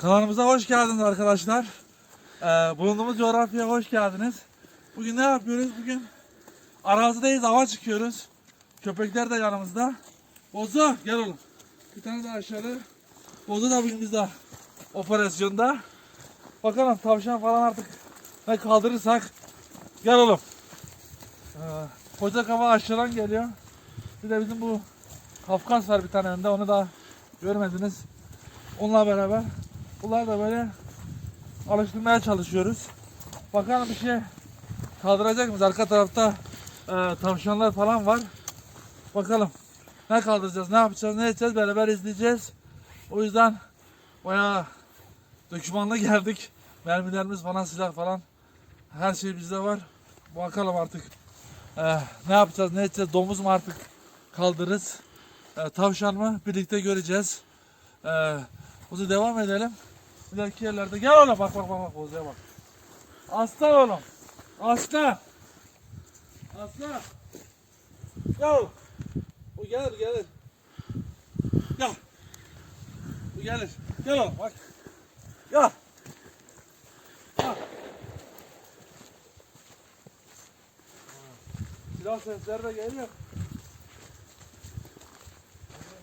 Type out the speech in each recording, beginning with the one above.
Kanalımıza hoş geldiniz arkadaşlar. Ee, bulunduğumuz coğrafyaya hoş geldiniz. Bugün ne yapıyoruz? Bugün arazideyiz, hava çıkıyoruz. Köpekler de yanımızda. Bozu gel oğlum. Bir tane daha aşağı. Bozu da bugün bizde operasyonda. Bakalım tavşan falan artık ne kaldırırsak. Gel oğlum. Ee, koca kafa aşağıdan geliyor. Bir de bizim bu Kafkas var bir tane önde onu da görmediniz. Onunla beraber bunlar da böyle alıştırmaya çalışıyoruz. Bakalım bir şey kaldıracak mıyız? Arka tarafta e, tavşanlar falan var. Bakalım ne kaldıracağız, ne yapacağız, ne edeceğiz beraber izleyeceğiz. O yüzden bayağı dökümanlı geldik. Mermilerimiz falan, silah falan her şey bizde var. Bakalım artık e, ne yapacağız, ne edeceğiz, domuz mu artık kaldırırız, e, tavşan mı birlikte göreceğiz. E, Kuzu devam edelim. İleriki yerlerde. Gel oğlum bak bak bak bak Kuzu'ya bak. Aslan oğlum. Aslan. Aslan. Gel. Bu gelir gelir. Gel. Bu gelir. Gel oğlum bak. Gel. Gel. Silah sesleri de geliyor.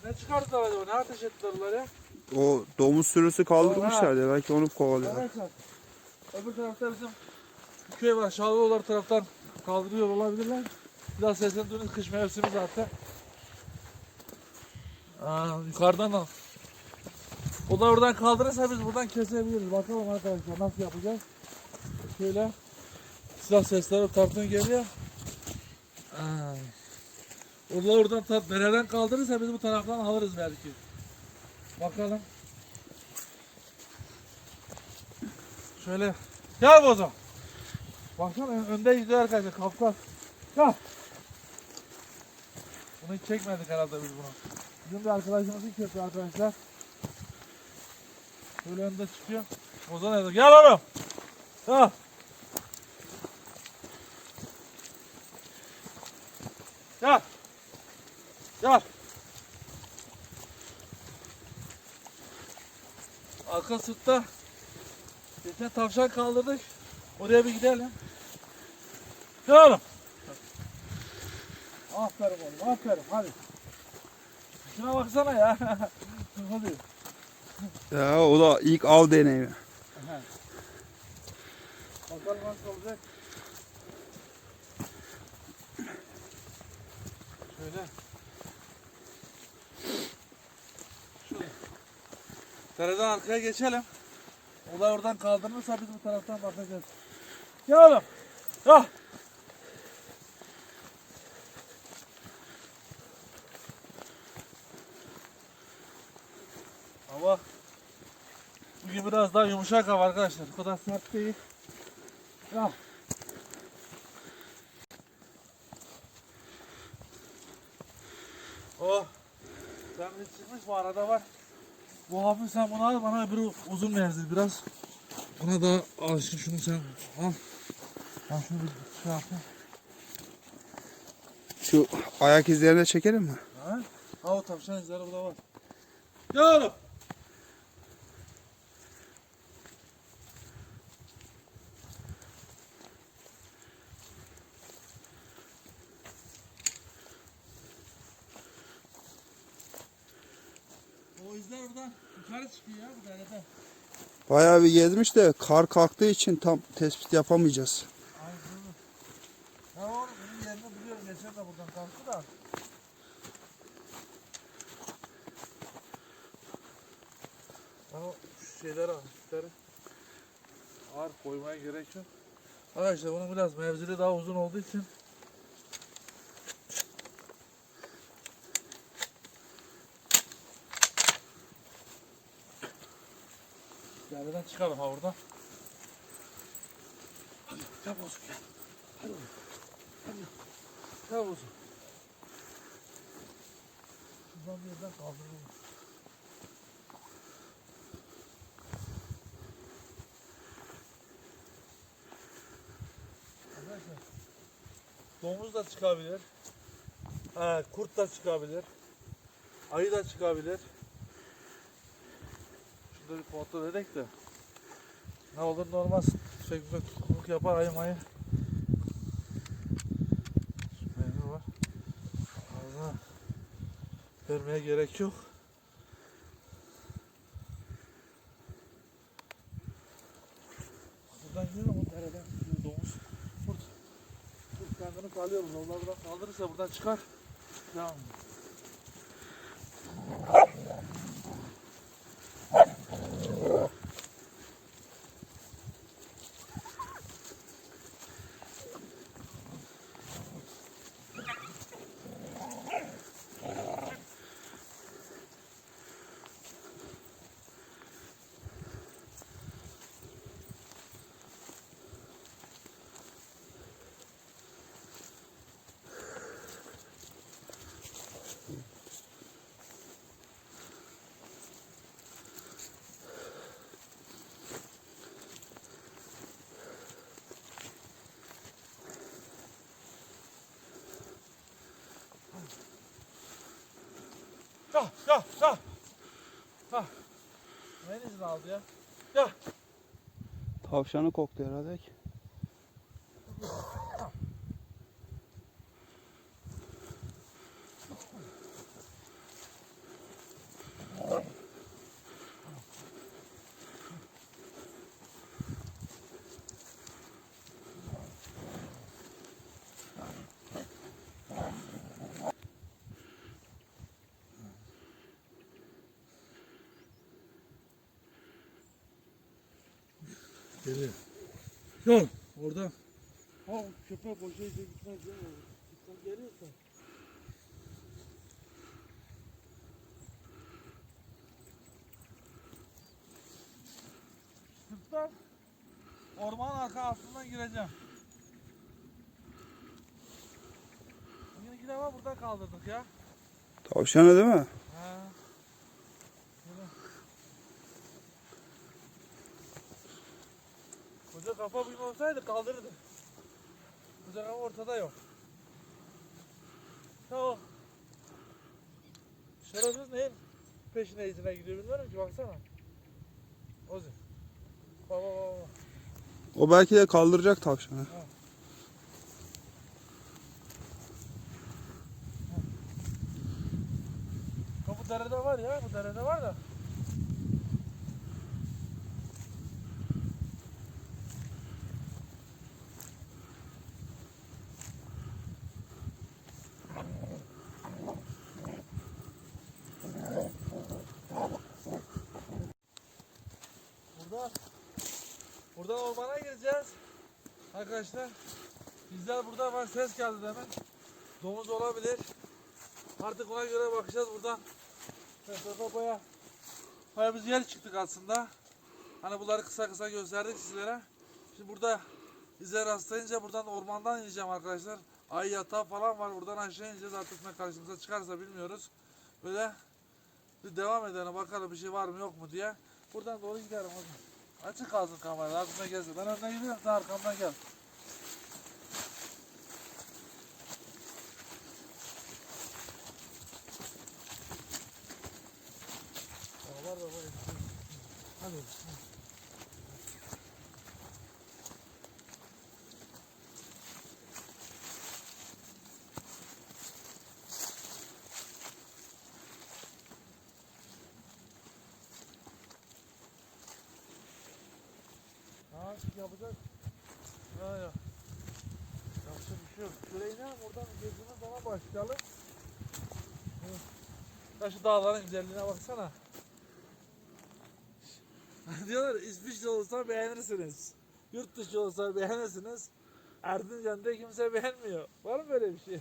Ne çıkardılar acaba? Ne ateş ettiler ya? O domuz sürüsü kaldırmışlardı. Belki onu kovalıyorlar. Arkadaşlar öbür tarafta bizim köy var. Şahlıoğulları taraftan kaldırıyor olabilirler. Biraz sesini duyun kış mevsimi zaten. Aa, yukarıdan da. O da oradan kaldırırsa biz buradan kesebiliriz. Bakalım arkadaşlar nasıl yapacağız. Şöyle silah sesleri taraftan geliyor. Aa. O da oradan dereden kaldırırsa biz bu taraftan alırız belki. Bakalım. Şöyle gel bozo. Baksana ön- önde gidiyor arkadaşlar Kafkas. Gel. Bunu hiç çekmedik herhalde biz bunu. Bizim bir arkadaşımızın köpeği arkadaşlar. Şöyle önde çıkıyor. Bozo nerede? Gel oğlum. Gel. Gel. Gel. Arka sırtta Geçen tavşan kaldırdık. Oraya bir gidelim. Gel oğlum. Aferin oğlum, aferin. Hadi. Şuna baksana ya. Hadi. Ya o da ilk av deneyimi. Bakalım nasıl olacak. Şöyle. Dereden arkaya geçelim. Olay oradan kaldırılırsa biz bu taraftan bakacağız. Gel oğlum. Gel. Hava bugün biraz daha yumuşak hava arkadaşlar. Bu kadar sert değil. Gel. Oh. Sen çıkmış bu arada var. Bu hafif sen bunu al bana öbürü uzun menzil biraz. Buna da alışın şunu sen al. Ben şunu bir şey yapayım. Şu ayak izlerini de çekelim mi? Ha? Ha o tavşan izleri burada var. Gel oğlum. O izler oradan yukarı çıkıyor ya bu derede. Bayağı bir gezmiş de kar kalktığı için tam tespit yapamayacağız. Aynen. Ya oğlum bunun yerini biliyorum. Geçen de buradan kalktı da. Ben o şeyleri hafifleri ağır koymaya gerek yok. Arkadaşlar bunun biraz mevzili daha uzun olduğu için Yerden çıkalım ha oradan. Hadi gel bozuk gel. Hadi oğlum. Hadi. Gel bozuk. Şuradan bir yerden kaldıralım. Arkadaşlar. Domuz da çıkabilir. Ha, kurt da çıkabilir. Ayı da çıkabilir. Şurada bir kontrol edelim de. Ne olur ne olmaz. Tüfek tüfek kukluk yapar ayı mayı. Peynir var. Ağzına vermeye gerek yok. Buradan mu? Nereden gidiyor domuz? Burada. Dur kendini kalıyor bunu. Onlar buradan kaldırırsa buradan çıkar. Devam. Ya ya ya. Ha. İzin aldı ya? Ya. Tavşanı koktu herhalde. Geliyor. Yok. Orada. Ha köpek boşa gitmez ya. Gitmez geliyorsa. Sırttan ormanın arka aslından gireceğim. Bugün iki defa burada kaldırdık ya. Tavşanı değil mi? Ha. Böyle. Koca kafa bugün olsaydı kaldırırdı. Koca kafa ortada yok. Tamam. Şerefsiz neyin peşine izine gidiyor bilmiyorum ki baksana. Ozi. Baba baba. O belki de kaldıracak tavşanı. Ya bu derede var ya bu derede var da. Burada Buradan ormana gireceğiz. Arkadaşlar bizler burada var ses geldi demin. Domuz olabilir. Artık ona göre bakacağız buradan. Mesela baya baya biz yer çıktık aslında. Hani bunları kısa kısa gösterdik sizlere. Şimdi burada bize rastlayınca buradan ormandan ineceğim arkadaşlar. Ay yatağı falan var. Buradan aşağı ineceğiz. Artık ne karşımıza çıkarsa bilmiyoruz. Böyle bir devam edelim bakalım bir şey var mı yok mu diye. Buradan doğru gidelim hadi. Açık kalsın kamera. Aklına gelsin. Ben önden gidiyorum. Sen arkamdan gel. Var da var. Hadi. Ha yapacak. Ha ya. Yapacak bir şey yok. İnelim oradan gezdiğimiz zaman başlayalım. Ya şu dağların güzelliğine baksana. Diyorlar İsviçre olsa beğenirsiniz. Yurt dışı olsa beğenirsiniz. Erzincan'da kimse beğenmiyor. Var mı böyle bir şey?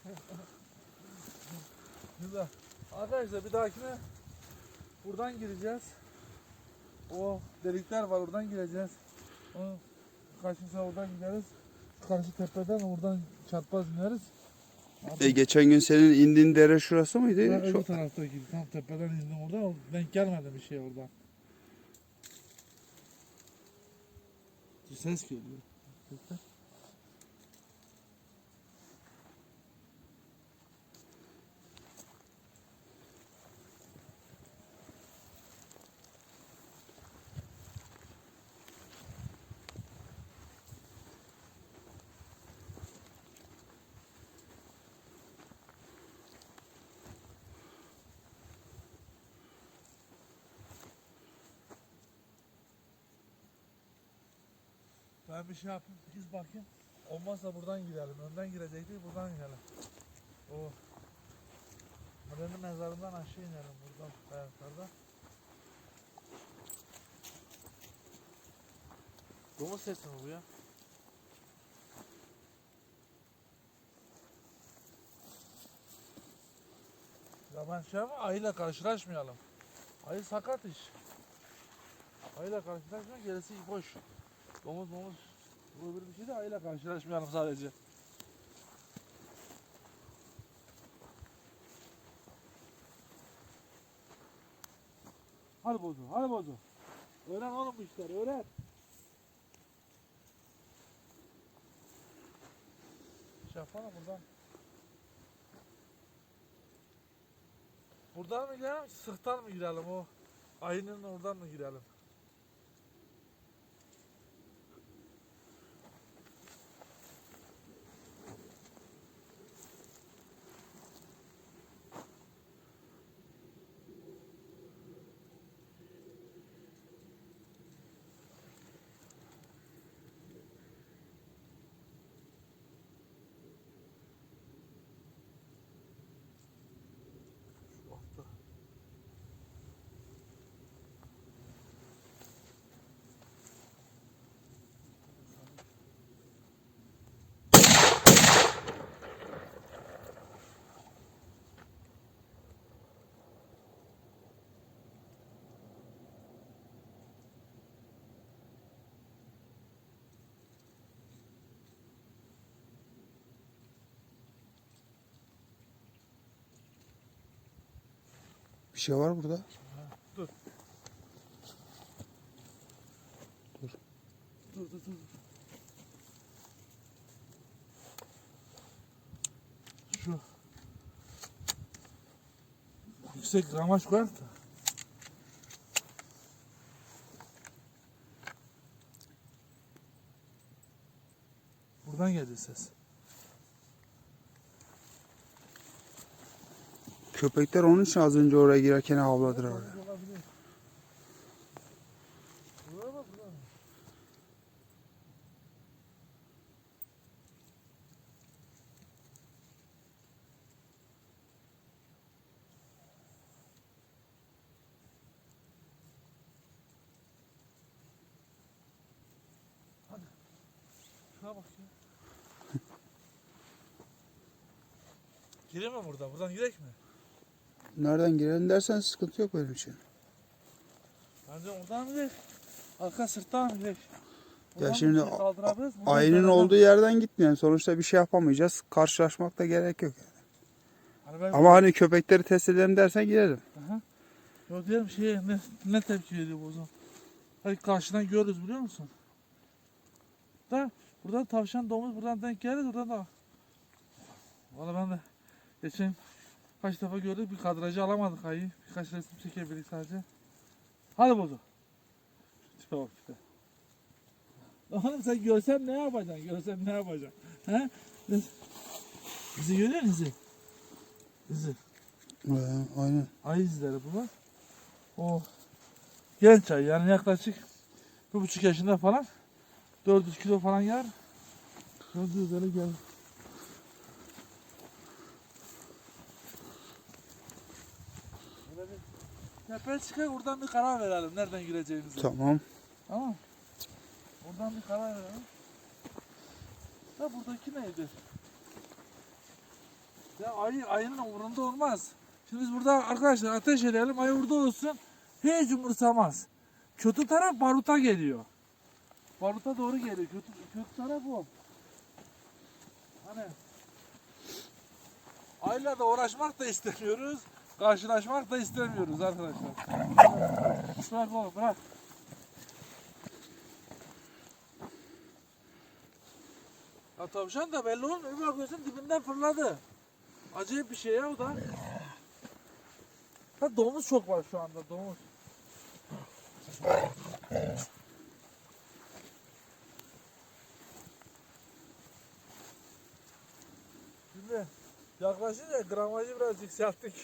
Güzel. Arkadaşlar bir dahakine buradan gireceğiz. O delikler var oradan gireceğiz. Onu kaçınsa oradan gideriz. Karşı tepeden oradan çarpmaz ineriz. E, geçen gün senin indiğin dere şurası mıydı? Ben öbür Şu- taraftaki tam tepeden indim oradan. Denk gelmedi bir şey oradan. Ses geliyor. Sesler. Ben bir şey yapayım. İz bakayım. Olmazsa buradan girelim. Önden girecektik. Buradan girelim. O. Buranın mezarından aşağı inelim. Buradan ayaklarda. Domuz sesi mi bu ya? Ya ben şey ama ayıyla karşılaşmayalım. Ayı sakat iş. Ayıyla karşılaşma gerisi boş. Domuz momuz bu bir şey de ayıyla karşılaşmayalım sadece. Hadi bozu, hadi bozu. Öğren oğlum bu işleri, öğren. Şey yapalım buradan. Buradan mı girelim, sıktan mı girelim o? Ayının oradan mı girelim? Şu altta. Bir şey var burada. Dur dur dur. dur. Şu. Yüksek gramaj koyar da. Buradan geldi ses. Köpekler onun için az önce oraya girerken buraya. Hadi. Şuna bak. Gireyim mi buradan? Girek mi? Nereden girelim dersen sıkıntı yok benim için. Bence oradan direkt? Arka sırttan mı direkt? Ya şimdi şey Ayının olduğu yerden gitmeyelim. Sonuçta bir şey yapamayacağız. Karşılaşmak da gerek yok. Hani ben- Ama hani köpekleri test edelim dersen girelim. Aha. Yok diyelim şey ne, ne tepki veriyor bu o zaman? Hayır karşıdan görürüz biliyor musun? Da buradan tavşan domuz buradan denk geliriz buradan da. Valla ben de geçen kaç defa gördük bir kadrajı alamadık ayı. Birkaç resim çekebildik sadece. Hadi bozu. Tipe bak tipe. Oğlum sen görsen ne yapacaksın? Görsen ne yapacaksın? He? Biz- Bizi görüyor musun bizi? Bizi. Ee, aynen. Ay izleri bunlar. O genç ay yani yaklaşık bir buçuk yaşında falan. 400 kilo falan yer. 400 öyle gel. Böyle bir Tepeye çıkar buradan bir karar verelim nereden gireceğimizi. Tamam. Tamam. Buradan bir karar verelim. Ya buradaki neydi? Ya ayı, ayının umurunda olmaz. Şimdi biz burada arkadaşlar ateş edelim ayı burada olsun. Hiç umursamaz. Kötü taraf baruta geliyor. Baruta doğru geliyor. Kötü, kötü taraf o. Hani ayıyla da uğraşmak da istemiyoruz. Karşılaşmak da istemiyoruz arkadaşlar. Bırak oğlum bırak. Ya tavşan da belli olmuyor. Bir bakıyorsun dibinden fırladı. Acayip bir şey ya o da. Ha domuz çok var şu anda domuz. Şimdi yaklaşınca gramajı biraz yükselttik.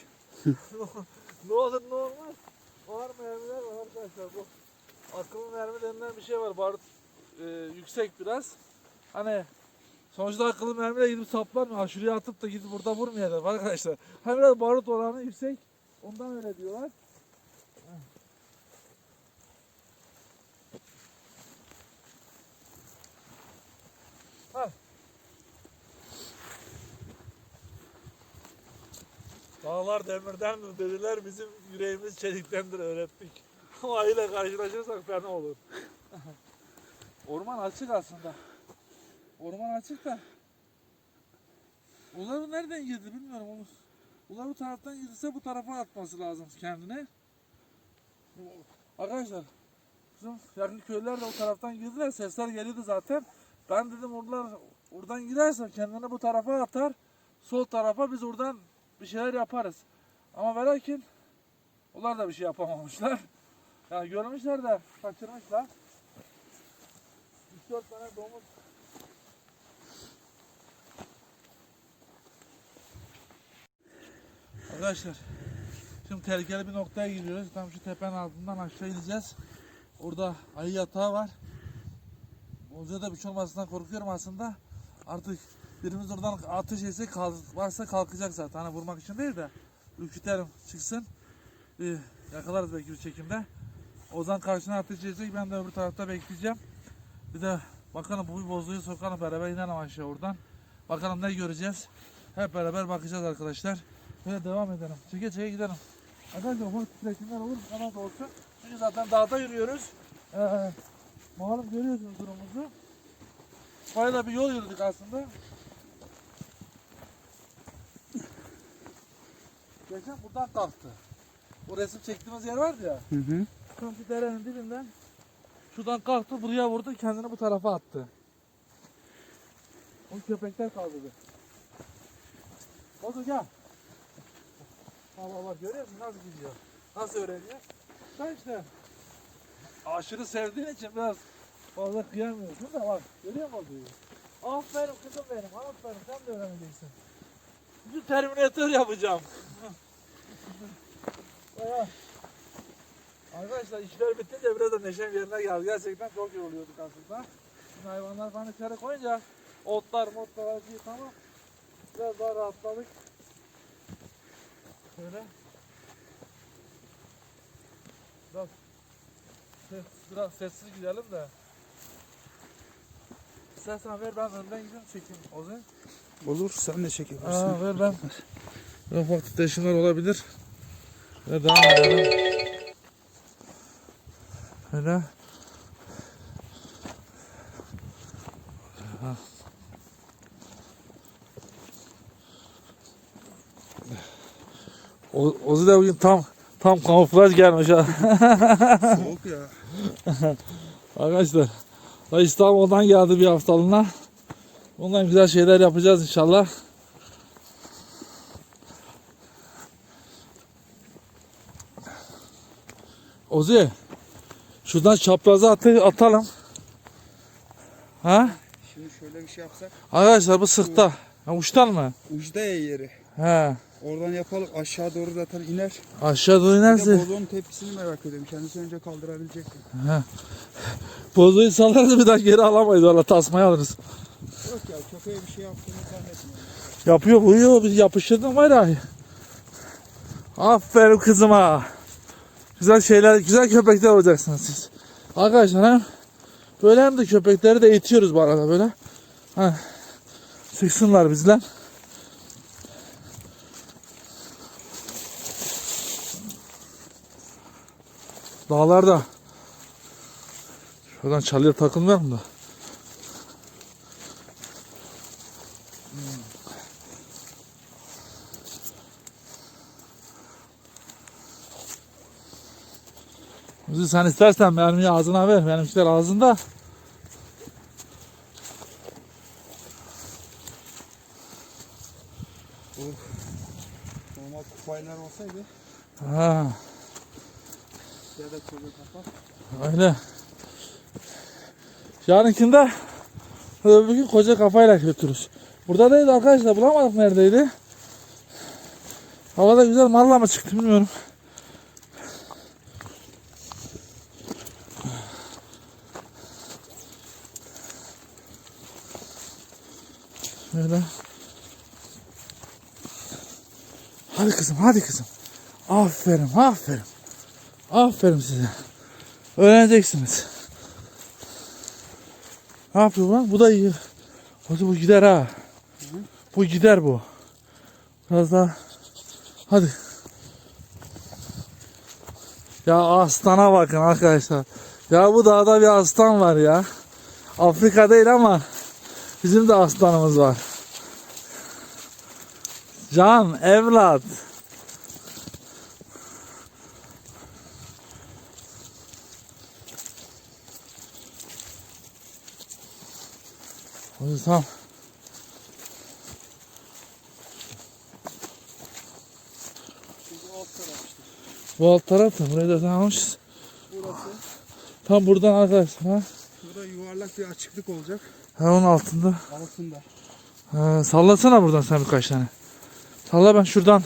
Ne olur ne olmaz. Ağır mermiler var arkadaşlar bu. Akıllı mermi denilen bir şey var. Barut e, yüksek biraz. Hani sonuçta akıllı mermiyle gidip saplar mı? Ha şuraya atıp da gidip burada vurmayalım arkadaşlar. Hani biraz barut oranı yüksek. Ondan öyle diyorlar. Ha. Dağlar demirdendir dediler bizim yüreğimiz çeliktendir öğrettik. Ama ile karşılaşırsak fena olur. Orman açık aslında. Orman açık da. Onları nereden girdi bilmiyorum onu. Onlar bu taraftan girdiyse bu tarafa atması lazım kendine. Arkadaşlar bizim yakın köyler de o taraftan girdiler. Sesler geliyordu zaten. Ben dedim oralar oradan giderse kendini bu tarafa atar. Sol tarafa biz oradan bir şeyler yaparız. Ama ve onlar da bir şey yapamamışlar. Yani görmüşler de kaçırmışlar. 3-4 tane domuz Arkadaşlar şimdi tehlikeli bir noktaya gidiyoruz. Tam şu tepenin altından aşağı ineceğiz. Orada ayı yatağı var. Olca da bir şey olmasından korkuyorum aslında. Artık birimiz oradan ateş etse kalk, varsa kalkacak zaten. Hani vurmak için değil de ürküterim çıksın. Bir yakalarız belki bir çekimde. Ozan karşına ateş edecek. Ben de öbür tarafta bekleyeceğim. Bir de bakalım bu bozduyu sokalım beraber inelim aşağı oradan. Bakalım ne göreceğiz. Hep beraber bakacağız arkadaşlar. Böyle devam edelim. Çeke çeke gidelim. Arkadaşlar ufak titreşimler olur. Bana da olsun. Çünkü zaten dağda yürüyoruz. Ee, malum görüyorsunuz durumumuzu. Bayağı bir yol yürüdük aslında. Geçen buradan kalktı. O resim çektiğimiz yer vardı ya. Hı hı. Şu derenin dibinden şuradan kalktı buraya vurdu kendini bu tarafa attı. O köpekler kaldırdı. Bozu gel. Baba bak görüyor musun nasıl gidiyor? Nasıl öğreniyor? Sen işte aşırı sevdiğin için biraz fazla kıyamıyorsun da bak görüyor musun Bozu'yu? Aferin kızım benim aferin sen de öğreneceksin. Şimdi Terminator yapacağım. Bayağı. Arkadaşlar işler bitince biraz da neşem yerine geldi. Gerçekten çok yoruluyorduk aslında. Şimdi hayvanlar falan içeri koyunca otlar, motlar her şey tamam. Biraz daha rahatladık. Şöyle. Biraz, ses, biraz sessiz gidelim de. İstersen ver ben önden gideyim çekeyim. O zaman. Olur sen de çekebilirsin. Aa, ver ben. Ufak titreşimler olabilir. Ve devam edelim. Böyle. O, Ozu da bugün tam tam kamuflaj gelmiş ha. Soğuk ya. Arkadaşlar da İstanbul'dan geldi bir haftalığına. Bundan güzel şeyler yapacağız inşallah. Ozi şuradan çapraza atı, atalım. Ha? Şimdi şöyle bir şey yapsak. Arkadaşlar bu sıkta. Ha, uçtan mı? Ucda ya yeri. He. Oradan yapalım aşağı doğru zaten iner. Aşağı doğru Bir de inerse. bozonun tepkisini merak ediyorum. Kendisi önce kaldırabilecek mi? Bozuyu salarız bir daha geri alamayız. Valla tasmayı alırız. Yok ya köpeğe bir şey yaptığını zannetmiyorum. Yapıyor uyuyor biz yapıştırdım var ya. Aferin kızıma. Güzel şeyler, güzel köpekler olacaksınız siz. Arkadaşlar hem böyle hem de köpekleri de eğitiyoruz bu arada böyle. Ha, sıksınlar bizden. Dağlarda Şuradan çalıya takılmayalım da. Sen istersen mermiyi ağzına ver. Benimkiler ağzında. Normal kupaylar olsaydı Ha, ya da koca kafa. öyle. Yarınkinde öbür koca kafayla götürürüz. Burada değil arkadaşlar bulamadık neredeydi. Havada güzel marla mı çıktı bilmiyorum. Şöyle. Hadi kızım hadi kızım. Aferin aferin. Aferin size. Öğreneceksiniz. Ne yapıyor lan? Bu da iyi. Hadi bu gider ha. Bu gider bu. Biraz daha. Hadi. Ya aslana bakın arkadaşlar. Ya bu dağda bir aslan var ya. Afrika değil ama bizim de aslanımız var. Can, evlat. Hadi tamam. Bu alt taraf da burayı da tamammışız. Burası. Tam buradan arkadaşlar ha. Burada yuvarlak bir açıklık olacak. Ha onun altında. Altında. Ha, sallasana buradan sen birkaç tane. Salla ben şuradan.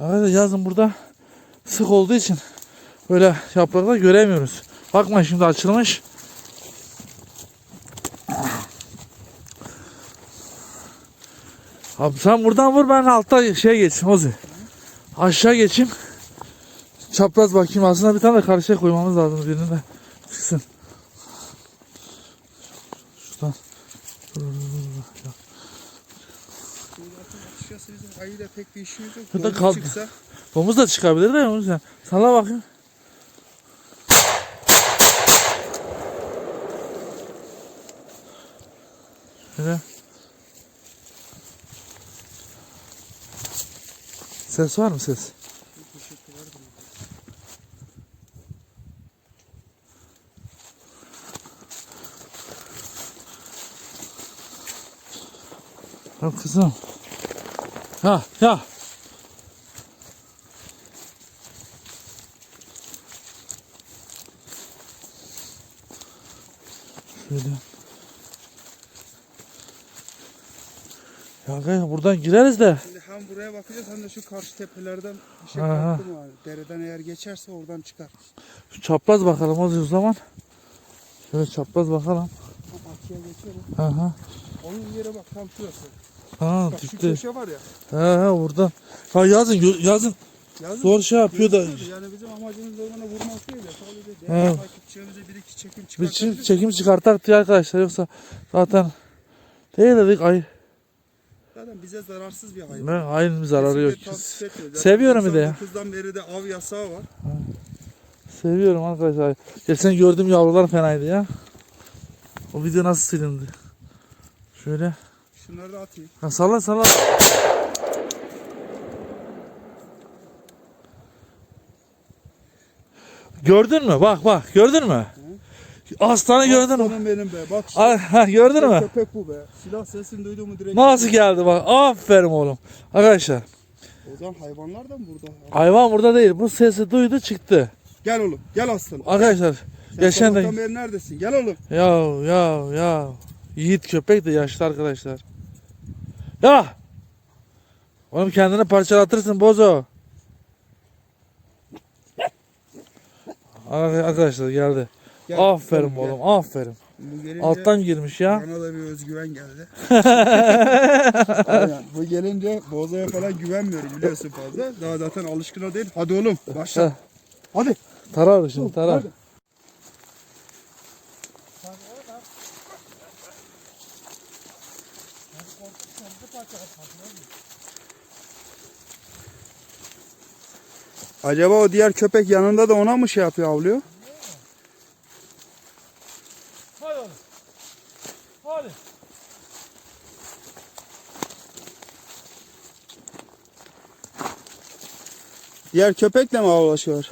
Evet yazın burada sık olduğu için böyle yapraklar göremiyoruz. Bakma şimdi açılmış. Abi sen buradan vur ben altta şey geçeyim Ozi. Aşağı geçeyim. Çapraz bakayım aslında bir tane de karşıya koymamız lazım birini de çıksın. Şuradan. Açıkçası bizim ayıyla pek bir işimiz yok. Burada kaldı. Çıksa Domuz da çıkabilir de o yüzden. Salla bakayım. Şöyle. Ses var mı ses? Tamam kızım. Ha ya. Şöyle. Ya kanka buradan gireriz de. Şimdi hem buraya bakacağız hem de şu karşı tepelerden bir şey kalktı mı abi? Dereden eğer geçerse oradan çıkar. Şu çapraz bakalım o zaman. Şöyle çapraz bakalım. Tam arkaya geçelim. Aha. Onun yere bak tam şurası. Ha Bak şu dipte. köşe var ya. Ha ha yazın gö- yazın Yazın zor şey yapıyor da. Yani bizim amacımız da ona vurmak değil de sadece Evet. değerli takipçilerimize bir iki çekim Bir çi- çıkartabiliriz. çekim çıkartak diye arkadaşlar yoksa zaten değil dedik ay Zaten bize zararsız bir hayvan. ben aynı bir zararı yok. Kesinlikle tavsiye etmiyoruz. Zaten Seviyorum bir de ya. 99'dan beri de av yasağı var. Seviyorum arkadaşlar. Geçen gördüğüm yavrular fenaydı ya. O video nasıl silindi? Şöyle. Şunları da atayım. Ha, salla salla. Gördün mü? Bak bak gördün mü? Aslanı gördün mü? Aslanım benim be. Bak şu Ha, gördün mü? köpek bu be. Silah sesini duydun mu direkt. Nasıl geldi bak. Aferin oğlum. Arkadaşlar O zaman hayvanlar da mı burada? hayvan burada değil. Bu sesi duydu çıktı. Gel oğlum. Gel aslanım. Arkadaşlar Sen geçen de neredesin? Gel oğlum. ya ya ya yiğit köpek de yaşlı arkadaşlar. Ya Oğlum kendini parçalatırsın bozo. Ar- Arkadaşlar geldi. Gel. aferin Oğlum, gel. oğlum aferin. Bu gelince Alttan girmiş ya. bana da bir özgüven geldi. Aynen. Bu gelince bozaya falan güvenmiyorum biliyorsun fazla. Daha zaten alışkın o değil. Hadi oğlum başla. Hadi. Tarar şimdi tarar. Hadi. Acaba o diğer köpek yanında da ona mı şey yapıyor avlıyor? Hadi oğlum. Hadi. Diğer köpekle mi avlaşıyor?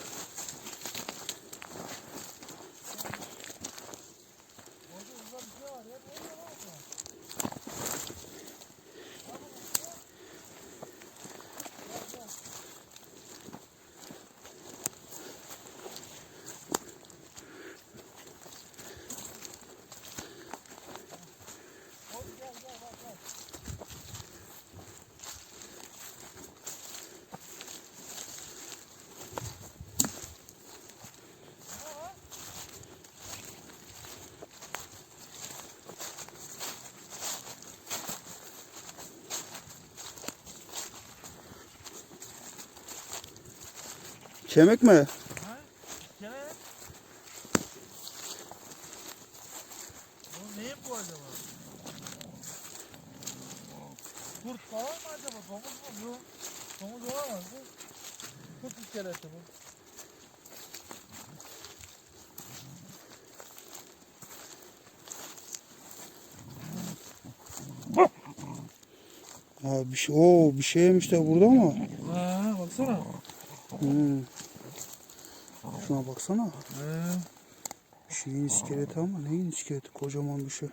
Kemik mi? Gene. Bu neyin bu acaba? Kurt falan mı acaba? Domuz mu bu? Domuz olamaz bu. Kurt iskeleti bu. Ha bir şey, oo, bir şey yemiş de burada mı? Ha, baksana. Hmm. Şuna baksana. Bir şeyin iskeleti ama neyin iskeleti? Kocaman bir şey.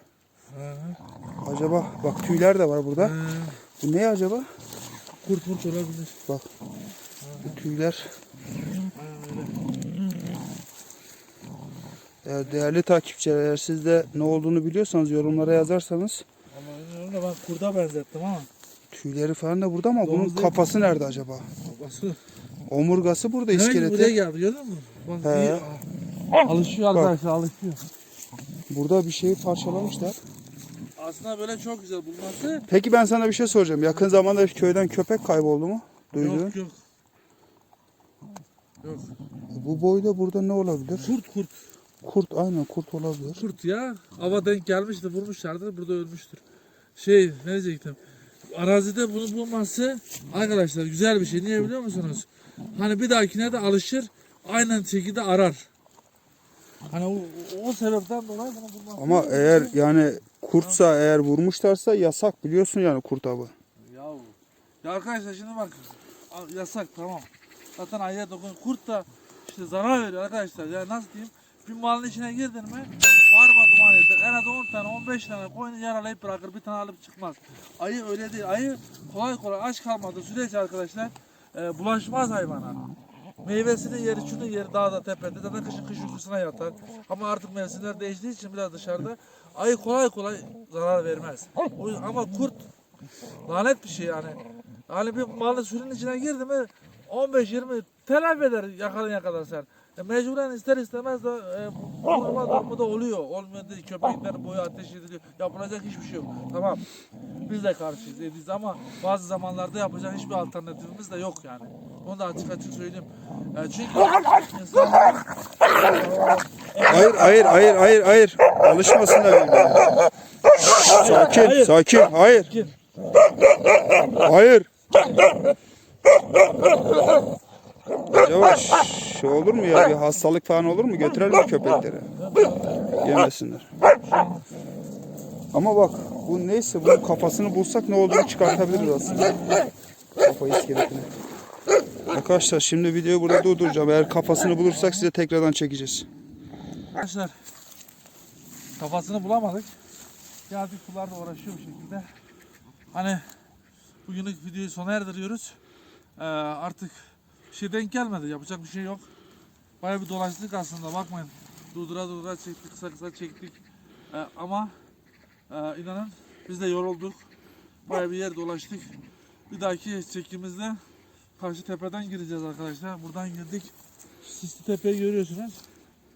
ha, Acaba bak tüyler de var burada. ha. Bu ne acaba? Kurt kurt olabilir. Bak. Bu tüyler. Eğer değerli takipçiler eğer siz de ne olduğunu biliyorsanız yorumlara yazarsanız Vallahi ben kurda benzettim ama. tüyleri falan da burada ama bunun Domuz mi? kafası nerede acaba? Babası. Omurgası burada ki buraya iskeleti. geldi gördün mü? Bak, He. iyi. Alışıyor arkadaşlar alışıyor. Burada bir şeyi parçalamışlar. Aslında böyle çok güzel bulması. Peki ben sana bir şey soracağım. Yakın zamanda köyden köpek kayboldu mu? Duydun. Yok yok. Yok. Bu boyda burada ne olabilir? Kurt kurt. Kurt aynen kurt olabilir. Kurt ya. Hava denk gelmişti vurmuşlardı burada ölmüştür. Şey ne diyecektim. Arazide bunu bulması arkadaşlar güzel bir şey. Niye biliyor musunuz? Hani bir dahakine de alışır. Aynen şekilde arar. Hani o, o sebepten dolayı bunu bulması. Ama eğer yani kurtsa eğer vurmuşlarsa yasak biliyorsun yani kurt avı. Yahu. Ya arkadaşlar şimdi bak yasak tamam. Zaten ayıya dokun. Kurt da işte zarar veriyor arkadaşlar. Ya nasıl diyeyim? Bir malın içine girdin mi var mı duman eder. En az 10 tane 15 tane koyunu yaralayıp bırakır. Bir tane alıp çıkmaz. Ayı öyle değil. Ayı kolay kolay aç kalmadığı sürece arkadaşlar e, bulaşmaz hayvana. Meyvesini yeri, şunu yeri dağda tepede. Zaten kışın kış uykusuna yatar. Ama artık mevsimler değiştiği için biraz dışarıda. Ayı kolay kolay zarar vermez. O ama kurt Lanet bir şey yani. Yani bir malı sürünün içine girdi mi 15-20 telafi eder yakalayana kadar sen. E, mecburen ister istemez de e, vurma durumu da oluyor. Olmuyor değil. Köpekler boyu ateş ediliyor. Yapılacak hiçbir şey yok. Tamam. Biz de karşıyız ediyiz ama bazı zamanlarda yapacak hiçbir alternatifimiz de yok yani. Onu da açık açık söyleyeyim. E, çünkü insanlar Hayır hayır hayır hayır hayır. Alışmasınlar birbirine. Sakin Hayır. sakin hayır. Sakin. Hayır. Acaba şey olur mu ya bir hastalık falan olur mu? Götürelim köpekleri? Yemesinler. Ama bak bu neyse bunun kafasını bulsak ne olduğunu çıkartabiliriz aslında. Kafa iskeletini. Arkadaşlar şimdi videoyu burada durduracağım. Eğer kafasını bulursak size tekrardan çekeceğiz. Arkadaşlar kafasını bulamadık. Geldik sularla uğraşıyor bu şekilde. Hani bugünlük videoyu sona erdiriyoruz. Ee, artık şey denk gelmedi. Yapacak bir şey yok. Bayağı bir dolaştık aslında bakmayın. Durdura durdura çektik kısa kısa çektik. Ee, ama e, inanın biz de yorulduk. Bayağı bir yer dolaştık. Bir dahaki çekimizde karşı tepeden gireceğiz arkadaşlar. Buradan girdik. Sisli tepeyi görüyorsunuz.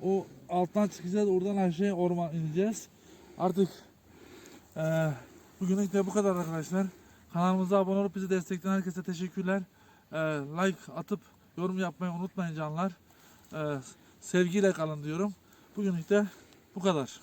O alttan çıkacağız. Oradan aşağıya orman ineceğiz. Artık eee bugünlük de bu kadar arkadaşlar. Kanalımıza abone olup bizi destekleyen herkese teşekkürler. Eee, like atıp yorum yapmayı unutmayın canlar. Eee, sevgiyle kalın diyorum. Bugünlük de bu kadar.